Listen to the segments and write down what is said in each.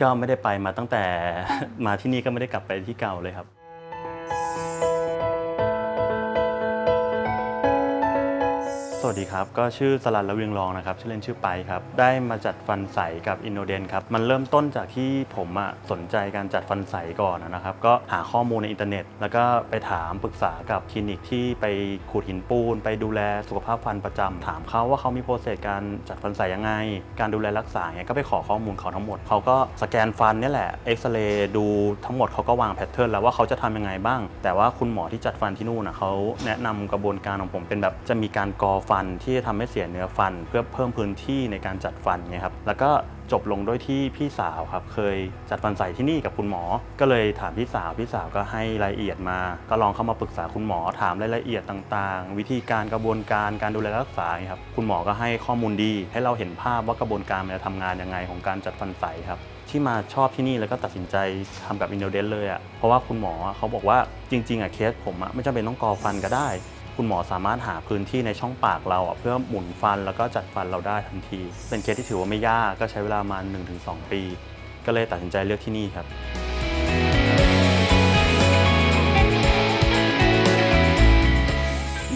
ก็ไม่ได้ไปมาตั้งแต่มาที่นี่ก็ไม่ได้กลับไปที่เก่าเลยครับ วัสดีครับ ก็ชื่อสลันละเวียงรองนะครับ ชื่อเล่นชื่อไปครับ ได้มาจัดฟันใสกับอินโนเดนครับ มันเริ่มต้นจากที่ผมอะสนใจการจัดฟันใสก่อนนะครับ ก็หาข้อมูลในอินเทอร์เน็ต แล้วก็ไปถามปรึกษากับคลินิกที่ไปขูดหินปูน ไปดูแลสุขภาพฟันประจำถามเขาว่าเขามีโปรเซสการจัดฟันใสยังไง การดูแลรักษาเนี่ยก็ไปขอข้อมูลเขาทั้งหมด เขาก็สแกนฟันนี่แหละ เอ็กซเรย์ดูทั้งหมดเขาก็วางแพทเทิร์นแล้วว่าเขาจะทำยังไงบ้าง แต่ว่าคุณหมอที่จัดฟันที่นู่นนะเขาแนะนำกระบวนการของผมเป็นแบบจะมีการกอฟันที่จะทำให้เสียเนื้อฟัน เพื่อเพิ่มพื้นที่ในการจัดฟันไงครับแล้วก็จบลงด้วยที่พี่สาวครับเคยจัดฟันใส่ที่นี่กับคุณหมอ ก็เลยถามพี่สาวพี่สาวก็ให้รายละเอียดมา ก็ลองเข้ามาปรึกษาคุณหมอถามรายละเอียดต่างๆ วิธีการกระบวนการการดูแลรักษาครับคุณหมอก็ให้ข้อมูลดี ให้เราเห็นภาพว่ากระบวนการมันจะทำงานยังไงของการจัดฟันใสครับที่มาชอบที่นี่แล้วก็ตัดสินใจทำกับอินโดเดนเลยอะ่ะเพราะว่าคุณหมอเขาบอกว่าจริงๆอะเคสผมอะไม่จำเป็นต้องกอฟันก็ได้ คุณหมอสามารถหาพื้นที่ในช่องปากเราเพื่อหมุนฟันแล้วก็จัดฟันเราได้ทันที เป็นเคสที่ถือว่าไม่ยากก็ใช้เวลามา1-2 ปี ก็เลยตัดสินใจเลือกที่นี่ครับ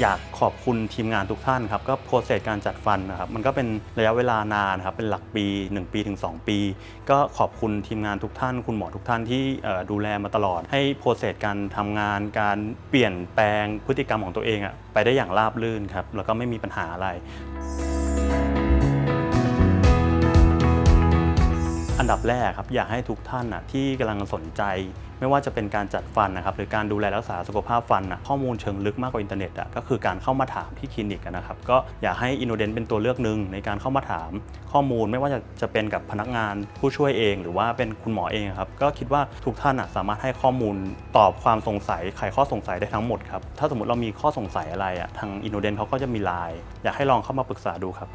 อยากขอบคุณทีมงานทุกท่านครับก็โปรเซสการจัดฟันนะครับมันก็เป็นระยะเวลานานครับเป็นหลักปี 1 ปีถึง 2 ปี ก็ขอบคุณทีมงานทุกท่าน คุณหมอทุกท่านที่ดูแลมาตลอด ให้โปรเซสการทำงาน การเปลี่ยนแปลงพฤติกรรมของตัวเองอะไปได้อย่างราบรื่นครับแล้วก็ไม่มีปัญหาอะไร ดับแรกครับอยากให้ทุกท่านน่ะที่กำลังสนใจ ไม่ว่าจะเป็นการจัดฟันนะครับหรือการดูแลรักษาสุขภาพฟันน่ะข้อมูลเชิงลึกมากกว่าอินเทอร์เน็ตอะก็คือการเข้ามาถามที่คลินิกนะครับก็อยากให้อินโนเดนเป็นตัวเลือกหนึ่งในการเข้ามาถามข้อมูลไม่ว่าจะจะเป็นกับพนักงานผู้ช่วยเอง หรือว่าเป็นคุณหมอเองครับก็คิดว่าทุกท่านน่ะสามารถให้ข้อมูลตอบความสงสัยไขข้อสงสัยได้ทั้งหมดครับถ้าสมมติเรามีข้อสงสัยอะไรอะทางอินโนเดนเขาก็จะมีไลน์อยากให้ลองเข้ามาปรึกษาดูครับ